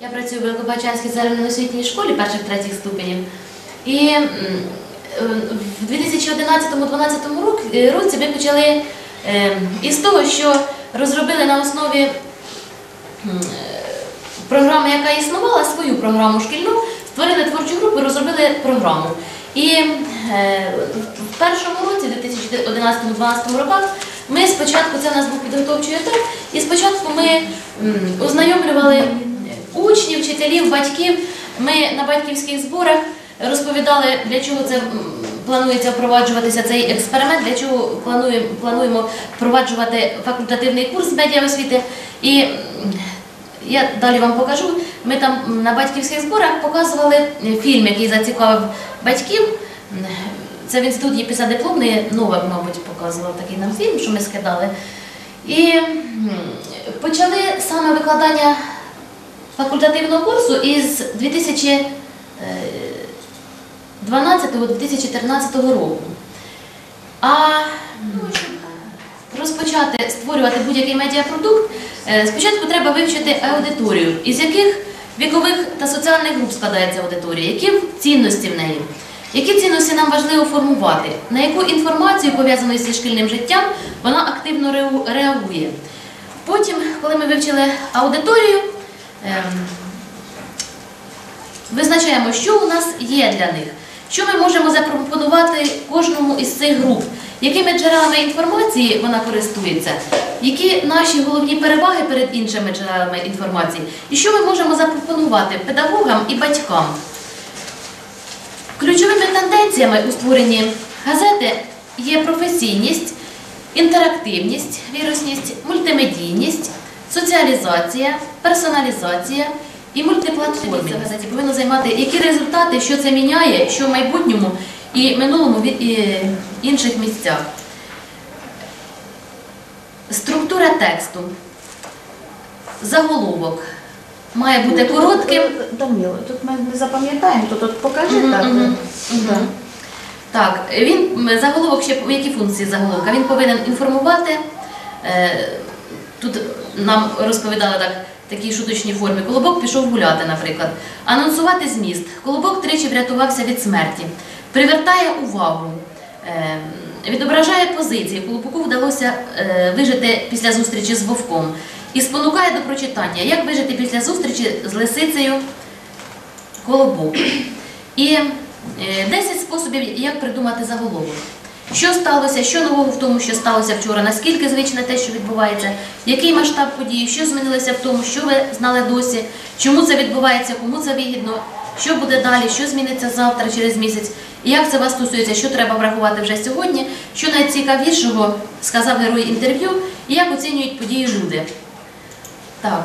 Я працюю в Великобачанській загальноосвітній школі перших третіх ступенів. І е, в 2011-2012 році ми почали е, із того, що розробили на основі е, програми, яка існувала, свою програму шкільну, створили творчу групу, розробили програму. І е, в першому році, в 2011-2012 роках, ми спочатку, це у нас був підготовчий етап, і спочатку ми ознайомлювали учнів, вчителів, батьків. Ми на батьківських зборах розповідали, для чого це планується впроваджуватися цей експеримент, для чого плануємо, плануємо впроваджувати факультативний курс медіаосвіти. І я далі вам покажу. Ми там на батьківських зборах показували фільм, який зацікавив батьків. Це в інституті післядипломний Новак, мабуть, показував такий нам фільм, що ми скидали. І почали саме викладання факультативного курсу із 2012-2013 року. А розпочати створювати будь-який медіапродукт, е, спочатку треба вивчити аудиторію, із яких вікових та соціальних груп складається аудиторія, які цінності в неї, які цінності нам важливо формувати, на яку інформацію, пов'язану зі шкільним життям, вона активно реагує. Потім, коли ми вивчили аудиторію, визначаємо, що у нас є для них, що ми можемо запропонувати кожному із цих груп, якими джерелами інформації вона користується, які наші головні переваги перед іншими джерелами інформації, і що ми можемо запропонувати педагогам і батькам. Ключовими тенденціями у створенні газети є професійність, інтерактивність, вірусність, мультимедійність, соціалізація, персоналізація і мультиплатформість газеті повинно займати які результати, що це міняє, що в майбутньому і минулому і інших місцях. Структура тексту. Заголовок має бути коротким. Данило, тут ми не запам'ятаємо, то тут покажи Мгм, так. мгм, Да. Так, він заголовок ще які функції заголовка? Він повинен інформувати. е, Тут нам розповідали так, в такій шуточній формі. Колобок пішов гуляти, наприклад. Анонсувати зміст. Колобок тричі врятувався від смерті. Привертає увагу. е, Відображає позиції. Колобку вдалося е, вижити після зустрічі з вовком. І спонукає до прочитання, як вижити після зустрічі з лисицею колобок. І е, 10 способів, як придумати заголовок. Що сталося, що нового в тому, що сталося вчора, наскільки звичне те, що відбувається, який масштаб події, що змінилося в тому, що ви знали досі, чому це відбувається, кому це вигідно, що буде далі, що зміниться завтра, через місяць, і як це вас стосується, що треба врахувати вже сьогодні, що найцікавішого сказав герой інтерв'ю, і як оцінюють події люди. Так.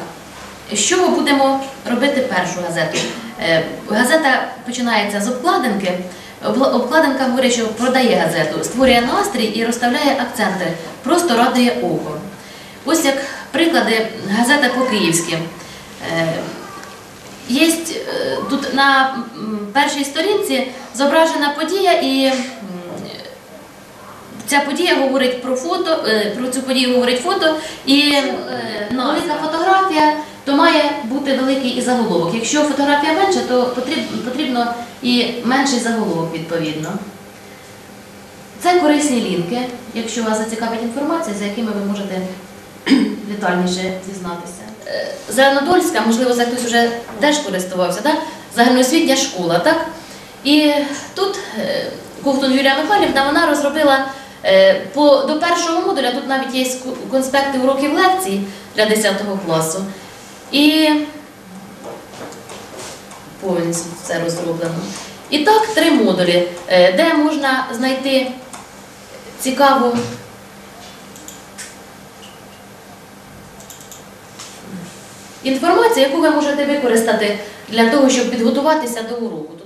З чого будемо робити першу газету? Е, Газета починається з обкладинки. Обкладинка говорить, що продає газету, створює настрій і розставляє акценти, просто радує око. Ось як приклади газета по-київськи. Е, Є е, тут на першій сторінці зображена подія і Ця подія говорить про фото, е, про цю подію говорить фото, і велика фотографія, то має бути великий і заголовок. Якщо фотографія менша, то потрібно, і менший заголовок відповідно. Це корисні лінки, якщо вас зацікавить інформація, за якими ви можете детальніше дізнатися. Е, Зеленодольська, можливо, це хтось вже теж користувався, так? загальноосвітня школа. Так? І тут е, Ковтун Юлія Михайлівна вона розробила е, до першого модуля, тут навіть є конспекти уроків лекцій для 10 класу. І повністю це розроблено. І так, три модулі, е, де можна знайти цікаву інформацію, яку ви можете використати для того, щоб підготуватися до уроку.